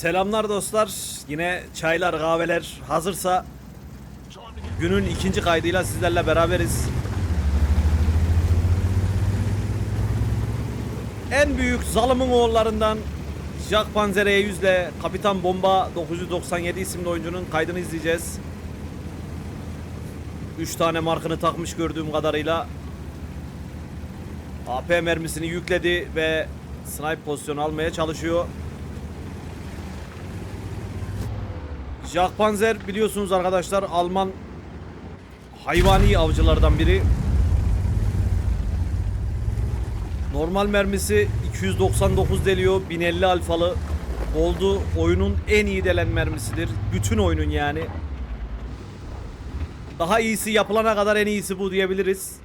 Selamlar dostlar. Yine çaylar, kahveler hazırsa günün ikinci kaydıyla sizlerle beraberiz. En büyük zalımın oğullarından Jack Panzer E100 ile Kapitan Bomba 997 isimli oyuncunun kaydını izleyeceğiz. 3 tane markını takmış gördüğüm kadarıyla. AP mermisini yükledi ve snipe pozisyonu almaya çalışıyor. Jack Panzer biliyorsunuz arkadaşlar Alman hayvani avcılardan biri. Normal mermisi 299 deliyor. 1050 alfalı. Oldu oyunun en iyi delen mermisidir. Bütün oyunun yani. Daha iyisi yapılana kadar en iyisi bu diyebiliriz.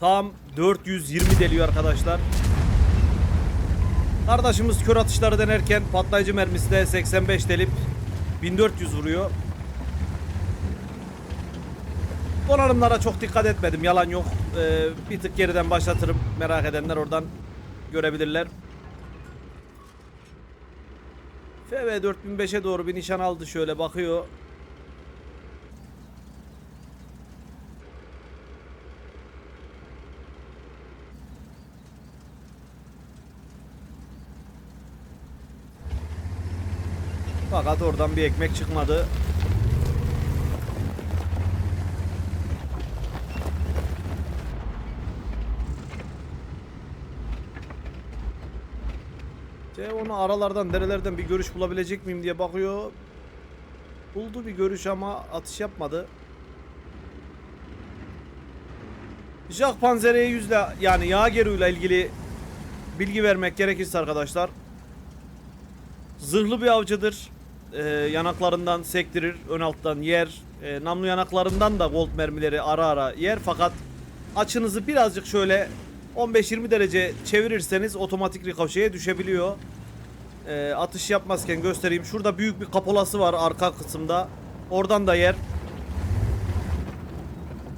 Tam 420 deliyor arkadaşlar. Kardeşimiz kör atışları denerken patlayıcı mermisi de 85 delip 1400 vuruyor. Donanımlara çok dikkat etmedim yalan yok. Ee, bir tık geriden başlatırım merak edenler oradan görebilirler. FV 4005'e doğru bir nişan aldı şöyle bakıyor. Fakat oradan bir ekmek çıkmadı. C onu aralardan derelerden bir görüş bulabilecek miyim diye bakıyor. Buldu bir görüş ama atış yapmadı. Jack Panzer E100 ile yani Jaeger ile ilgili bilgi vermek gerekirse arkadaşlar Zırhlı bir avcıdır. Ee, yanaklarından sektirir, ön alttan yer. Ee, namlu yanaklarından da gold mermileri ara ara yer. Fakat açınızı birazcık şöyle 15-20 derece çevirirseniz otomatik rikoşeye düşebiliyor. Ee, atış yapmazken göstereyim. Şurada büyük bir kapolası var arka kısımda. Oradan da yer.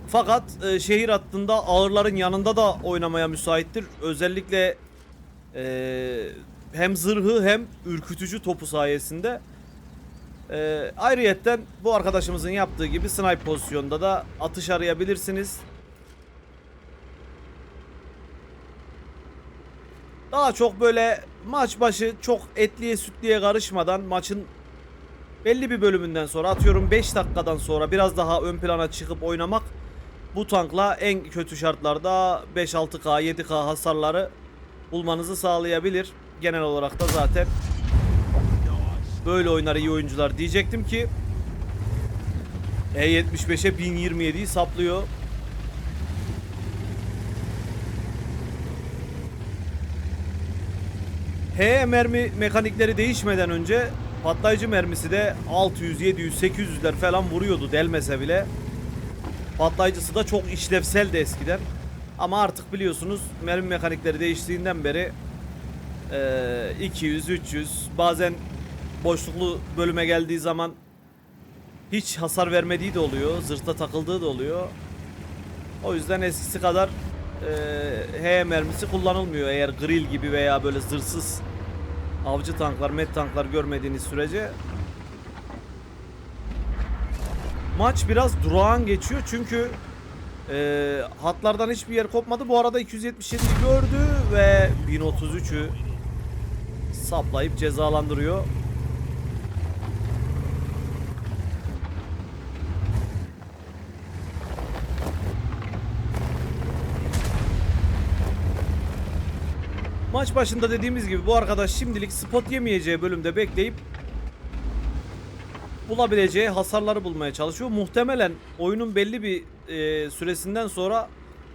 Fakat e, şehir hattında ağırların yanında da oynamaya müsaittir. Özellikle e, hem zırhı hem ürkütücü topu sayesinde. Ee, ayrıyetten bu arkadaşımızın yaptığı gibi snipe pozisyonda da atış arayabilirsiniz. Daha çok böyle maç başı çok etliye sütliye karışmadan maçın belli bir bölümünden sonra atıyorum 5 dakikadan sonra biraz daha ön plana çıkıp oynamak bu tankla en kötü şartlarda 5-6K 7K hasarları bulmanızı sağlayabilir. Genel olarak da zaten böyle oynar iyi oyuncular diyecektim ki E75'e 1027'yi saplıyor. H mermi mekanikleri değişmeden önce patlayıcı mermisi de 600, 700, 800'ler falan vuruyordu delmese bile. Patlayıcısı da çok işlevseldi eskiden. Ama artık biliyorsunuz mermi mekanikleri değiştiğinden beri ee, 200, 300 bazen boşluklu bölüme geldiği zaman hiç hasar vermediği de oluyor. Zırhta takıldığı da oluyor. O yüzden eskisi kadar e, H mermisi kullanılmıyor. Eğer grill gibi veya böyle zırhsız avcı tanklar, met tanklar görmediğiniz sürece maç biraz durağan geçiyor çünkü e, hatlardan hiçbir yer kopmadı. Bu arada 277 gördü ve 1033'ü saplayıp cezalandırıyor. Maç başında dediğimiz gibi bu arkadaş şimdilik spot yemeyeceği bölümde bekleyip bulabileceği hasarları bulmaya çalışıyor. Muhtemelen oyunun belli bir e, süresinden sonra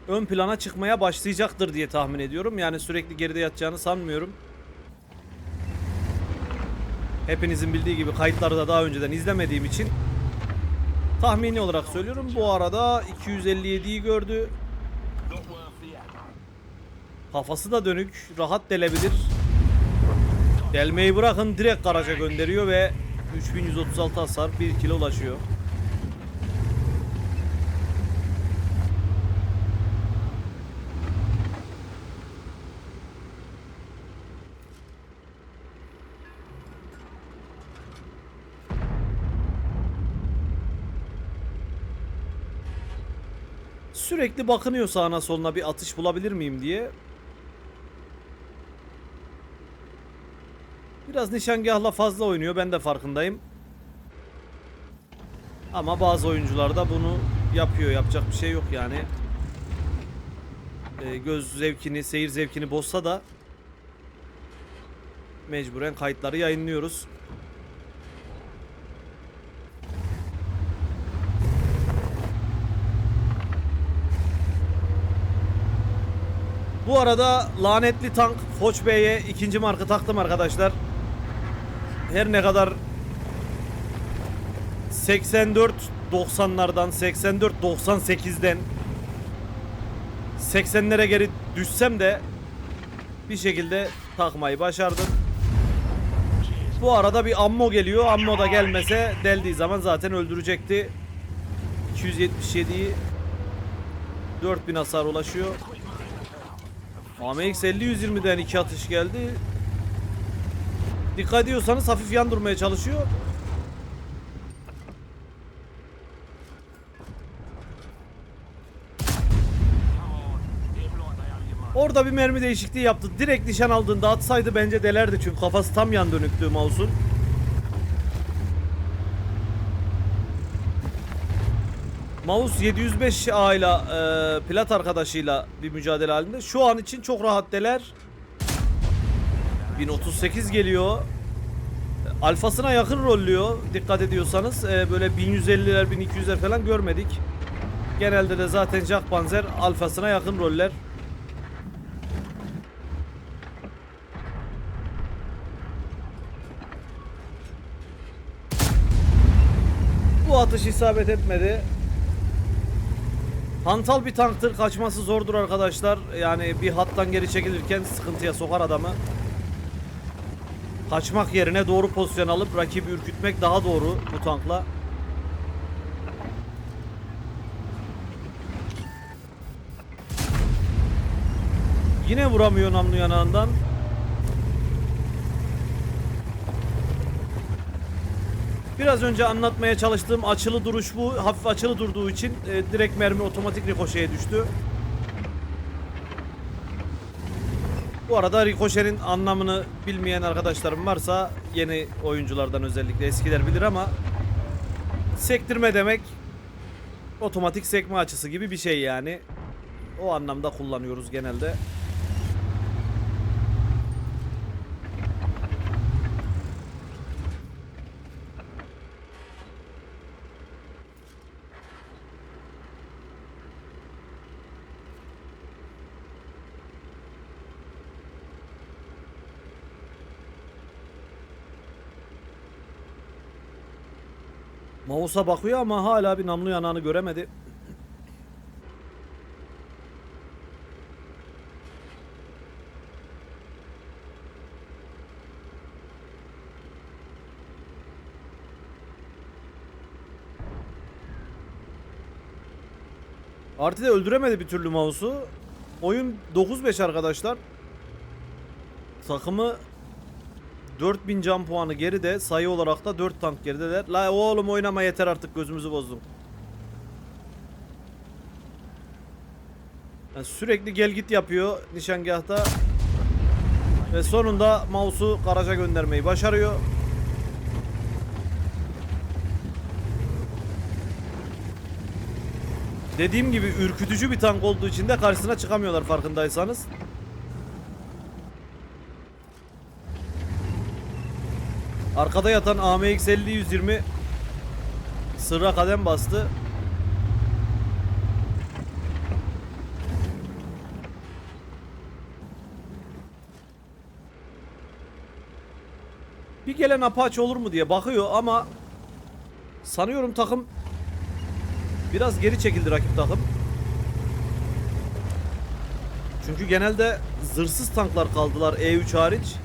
ön plana çıkmaya başlayacaktır diye tahmin ediyorum. Yani sürekli geride yatacağını sanmıyorum. Hepinizin bildiği gibi kayıtları da daha önceden izlemediğim için tahmini olarak söylüyorum. Bu arada 257'yi gördü. Kafası da dönük. Rahat delebilir. Delmeyi bırakın direkt garaja gönderiyor ve 3136 hasar 1 kilo ulaşıyor. Sürekli bakınıyor sağına soluna bir atış bulabilir miyim diye. Biraz nişangahla fazla oynuyor ben de farkındayım. Ama bazı oyuncular da bunu yapıyor. Yapacak bir şey yok yani. Ee, göz zevkini, seyir zevkini bozsa da mecburen kayıtları yayınlıyoruz. Bu arada lanetli tank Foç Bey'e ikinci marka taktım arkadaşlar. Her ne kadar 84 90'lardan 84 98'den 80'lere geri düşsem de bir şekilde takmayı başardım. Bu arada bir ammo geliyor. Ammo da gelmese deldiği zaman zaten öldürecekti. 277'yi 4000 hasar ulaşıyor. AMX 50 120'den iki atış geldi. Dikkat ediyorsanız hafif yan durmaya çalışıyor. Orada bir mermi değişikliği yaptı. Direkt nişan aldığında atsaydı bence delerdi çünkü kafası tam yan dönüktü mouse'un. Mouse 705A ile e, plat arkadaşıyla bir mücadele halinde. Şu an için çok rahat deler. 1038 geliyor. Alfasına yakın rollüyor. Dikkat ediyorsanız e, böyle 1150'ler 1200'ler falan görmedik. Genelde de zaten Jack Panzer alfasına yakın roller. Bu atış isabet etmedi. Hantal bir tanktır. Kaçması zordur arkadaşlar. Yani bir hattan geri çekilirken sıkıntıya sokar adamı. Kaçmak yerine doğru pozisyon alıp rakibi ürkütmek daha doğru bu tankla. Yine vuramıyor namlu yanağından. Biraz önce anlatmaya çalıştığım açılı duruş bu. Hafif açılı durduğu için e, direkt mermi otomatik rikoşeye düştü. Bu arada rikoşenin anlamını bilmeyen arkadaşlarım varsa yeni oyunculardan özellikle eskiler bilir ama sektirme demek otomatik sekme açısı gibi bir şey yani. O anlamda kullanıyoruz genelde. Mouse'a bakıyor ama hala bir namlu yanağını göremedi. Artı de öldüremedi bir türlü mouse'u. Oyun 9-5 arkadaşlar. Takımı 4000 can puanı geride sayı olarak da 4 tank gerideler. La oğlum oynama yeter artık gözümüzü bozdum. Yani sürekli gel git yapıyor nişangahta. Ve sonunda mouse'u garaja göndermeyi başarıyor. Dediğim gibi ürkütücü bir tank olduğu için de karşısına çıkamıyorlar farkındaysanız. Arkada yatan AMX 50 120 sırra kadem bastı. Bir gelen Apache olur mu diye bakıyor ama sanıyorum takım biraz geri çekildi rakip takım. Çünkü genelde zırhsız tanklar kaldılar E3 hariç.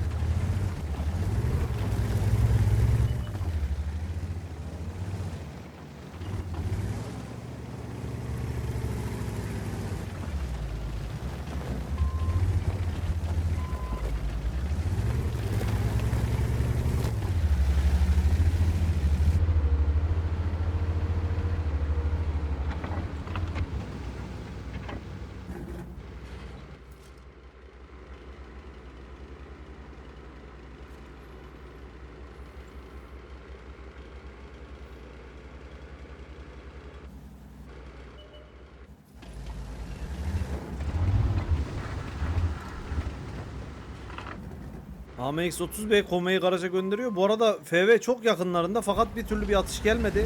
AMX-30B Kome'yi garaja gönderiyor. Bu arada FV çok yakınlarında fakat bir türlü bir atış gelmedi.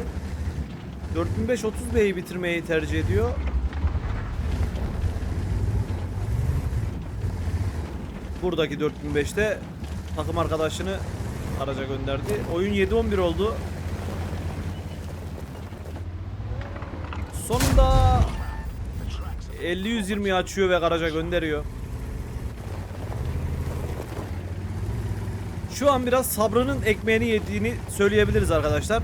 4530B'yi bitirmeyi tercih ediyor. Buradaki 4005'te takım arkadaşını araca gönderdi. Oyun 7-11 oldu. Sonunda 50-120'yi açıyor ve garaja gönderiyor. Şu an biraz sabrının ekmeğini yediğini söyleyebiliriz arkadaşlar.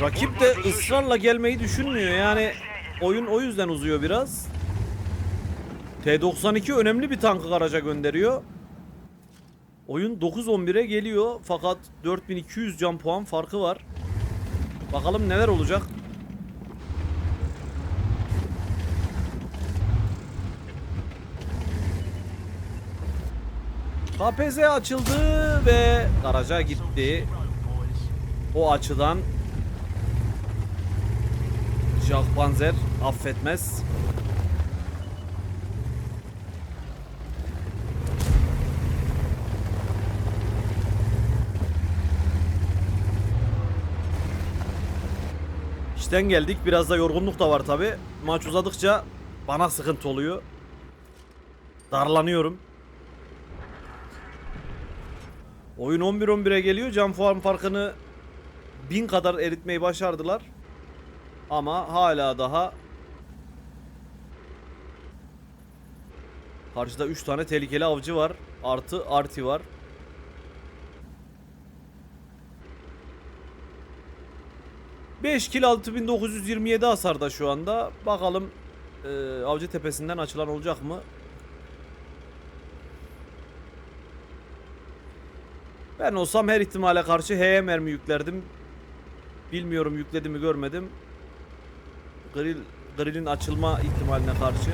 Rakip de ısrarla gelmeyi düşünmüyor. Yani oyun o yüzden uzuyor biraz. T92 önemli bir tankı garaja gönderiyor. Oyun 9-11'e geliyor fakat 4200 can puan farkı var. Bakalım neler olacak. KPZ açıldı ve garaja gitti. O açıdan Jack Panzer affetmez. İşten geldik. Biraz da yorgunluk da var tabi. Maç uzadıkça bana sıkıntı oluyor. Darlanıyorum. Oyun 11-11'e geliyor. Can puan farkını bin kadar eritmeyi başardılar. Ama hala daha Karşıda 3 tane tehlikeli avcı var. Artı arti var. Beş kill 6927 hasarda şu anda. Bakalım e, avcı tepesinden açılan olacak mı? Ben olsam her ihtimale karşı H'ye mermi yüklerdim. Bilmiyorum yükledi mi görmedim. Grill, grillin açılma ihtimaline karşı.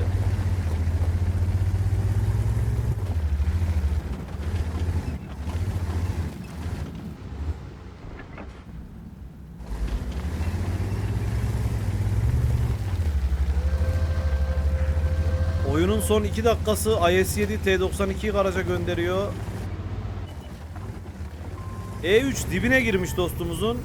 Oyunun son 2 dakikası IS-7 T-92'yi garaja gönderiyor. E3 dibine girmiş dostumuzun.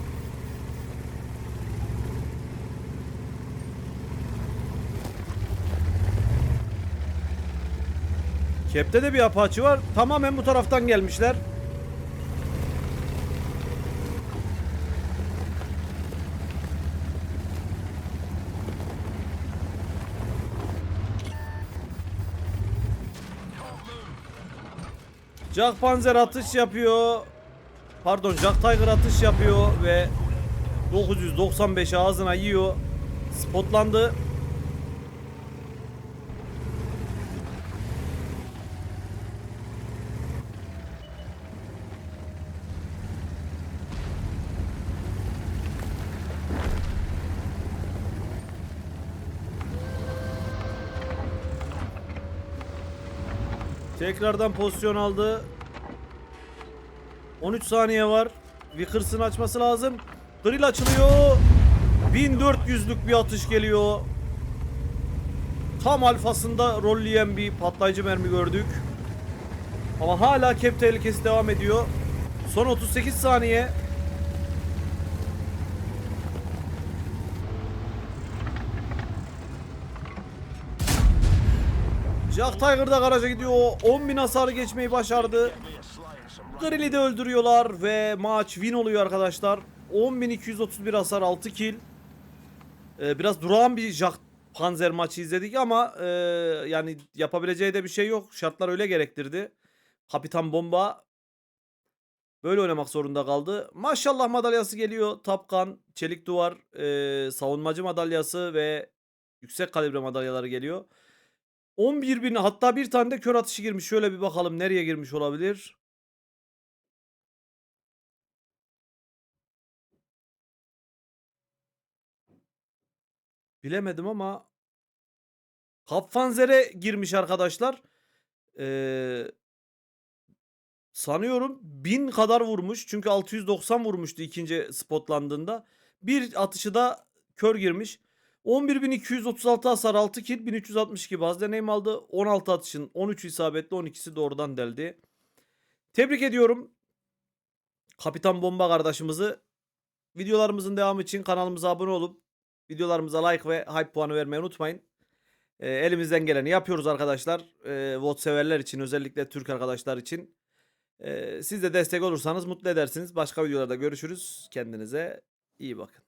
Kep'te de bir Apache var. Tamamen bu taraftan gelmişler. Jack Panzer atış yapıyor. Pardon Jack Tiger atış yapıyor ve 995 ağzına yiyor. Spotlandı. Tekrardan pozisyon aldı. 13 saniye var. Vickers'ın açması lazım. Drill açılıyor. 1400'lük bir atış geliyor. Tam alfasında rolleyen bir patlayıcı mermi gördük. Ama hala kep tehlikesi devam ediyor. Son 38 saniye. Jack Tiger da garaja gidiyor. 10.000 hasarı geçmeyi başardı. Grill'i de öldürüyorlar ve maç win oluyor arkadaşlar. 10.231 hasar 6 kill. Ee, biraz durağan bir Jack Panzer maçı izledik ama e, yani yapabileceği de bir şey yok. Şartlar öyle gerektirdi. Kapitan Bomba böyle oynamak zorunda kaldı. Maşallah madalyası geliyor. Tapkan, Çelik Duvar, e, savunmacı madalyası ve yüksek kalibre madalyaları geliyor. 11 bin hatta bir tane de kör atışı girmiş. Şöyle bir bakalım nereye girmiş olabilir. Bilemedim ama Kapfanzer'e girmiş arkadaşlar. Ee, sanıyorum 1000 kadar vurmuş. Çünkü 690 vurmuştu ikinci spotlandığında. Bir atışı da kör girmiş. 11.236 hasar 6 kill 1362 baz deneyim aldı. 16 atışın 13 isabetli 12'si doğrudan deldi. Tebrik ediyorum. Kapitan Bomba kardeşimizi. Videolarımızın devamı için kanalımıza abone olup videolarımıza like ve hype puanı vermeyi unutmayın. Ee, elimizden geleni yapıyoruz arkadaşlar. Ee, VOD severler için özellikle Türk arkadaşlar için. Ee, siz de destek olursanız mutlu edersiniz. Başka videolarda görüşürüz. Kendinize iyi bakın.